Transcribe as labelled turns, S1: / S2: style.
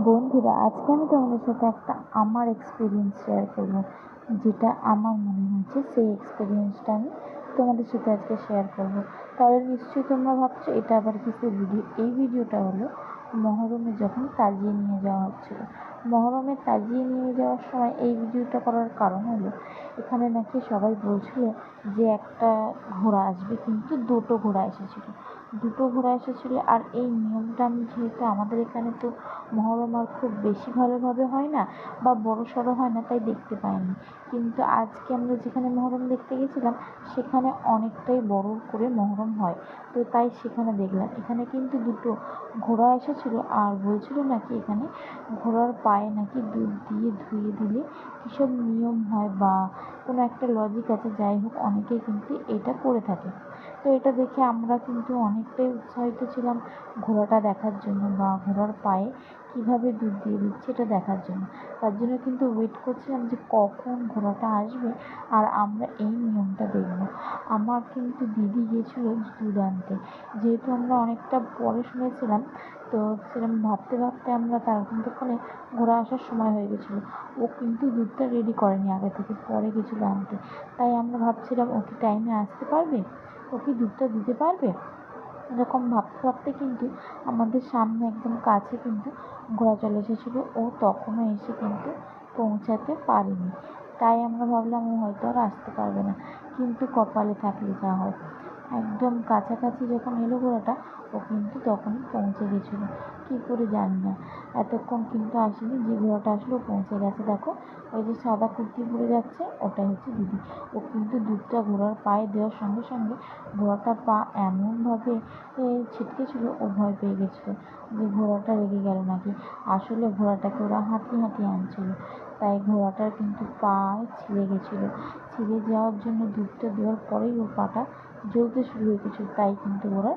S1: বন্ধুরা, আজকে আমি তোমাদের সাথে একটা আমার এক্সপিরিয়েন্স শেয়ার করব, যেটা আমার মনে হয়েছে সেই এক্সপিরিয়েন্সটা আমি তোমাদের সাথে আজকে শেয়ার করব। তাহলে নিশ্চয়ই তোমরা ভাবছ, এটা আবার কিসের ভিডিও এই ভিডিওটা হলো মহরমে যখন তাজিয়ে নিয়ে যাওয়া হচ্ছিল। মহরমে তাজিয়ে নিয়ে যাওয়ার সময় এই ভিডিওটা করার কারণ হলো, এখানে নাকি সবাই বলছিল যে একটা ঘোড়া আসবে, কিন্তু দুটো ঘোড়া এসেছিল। দুটো ঘোড়া এসেছিল, আর এই নিয়মটা আমি যেহেতু আমাদের এখানে তো মহরম আর খুব বেশি ভালোভাবে হয় না, বা বড় সড়ো হয় না, তাই দেখতে পাইনি। কিন্তু আজকে আমরা যেখানে মহরম দেখতে গেছিলাম, সেখানে অনেকটাই বড় করে মহরম হয়। তো তাই সেখানে দেখলাম। এখানে কিন্তু দুটো ঘোড়া এসেছিল আর বলছিল নাকি এখানে ঘোড়ার পায়ে নাকি দুধ দিয়ে ধুয়ে দিলে কীসব নিয়ম হয় বা কোনো একটা লজিক আছে। যাই হোক, অনেকেই কিন্তু এটা করে থাকে। তো এটা দেখে আমরা কিন্তু অনেকটাই উৎসাহিত ছিলাম ঘোড়াটা দেখার জন্য বা ঘোড়ার পায়ে কীভাবে দুধ দিয়ে দিচ্ছে এটা দেখার জন্য। তার জন্য কিন্তু ওয়েট করছিলাম যে কখন ঘোড়াটা আসবে আর আমরা এই নিয়মটা দেখব। আমার কিন্তু দিদি গিয়েছিল দুধ আনতে। যেহেতু আমরা অনেকটা পরে শুনেছিলাম, তো সেরকম ভাবতে ভাবতে আমরা তার ততক্ষণে ঘোড়া আসার সময় হয়ে গেছিল। ও কিন্তু দুধটা রেডি করেনি আগে থেকে, পরে গেছিল আনতে। তাই আমরা ভাবছিলাম ও কি টাইমে আসতে পারবে? ও কি দুধটা দিতে পারবে? এরকম ভাবতে ভাবতে কিন্তু আমাদের সামনে একদম কাছে কিন্তু ঘোড়া চলে এসেছিল। ও তখনও এসে কিন্তু পৌঁছাতে পারেনি। তাই আমরা ভাবলাম ও হয়তো আর আসতে পারবে না। কিন্তু কপালে থাকলে যা হয়। একদম কাছাকাছি যখন এলো ঘোড়াটা, ও কিন্তু তখনই পৌঁছে গেছিল। কী করে জানি না। এতক্ষণ কিন্তু আসেনি যে ঘোড়াটা আসলো, পৌঁছে গেছে। দেখো, ওই যে সাদা কুর্তি পরে যাচ্ছে, ওটাই হচ্ছে দিদি। ও কিন্তু দুধটা ঘোড়ার পায়ে দেওয়ার সঙ্গে সঙ্গে ঘোড়াটার পা এমনভাবে ছিটকেছিল ও ভয় পেয়ে গেছিল যে ঘোড়াটা রেগে গেল নাকি। আসলে ঘোড়াটাকে ওরা হাঁটিয়ে হাঁটিয়ে আনছিল। তাই ঘোড়াটার কিন্তু পা ছিঁড়ে গেছিল। ছিঁড়ে যাওয়ার জন্য দুধটা দেওয়ার পরেই ওর পাটা জ্বলতে শুরু হয়ে গেছিল, তাই কিন্তু ওরা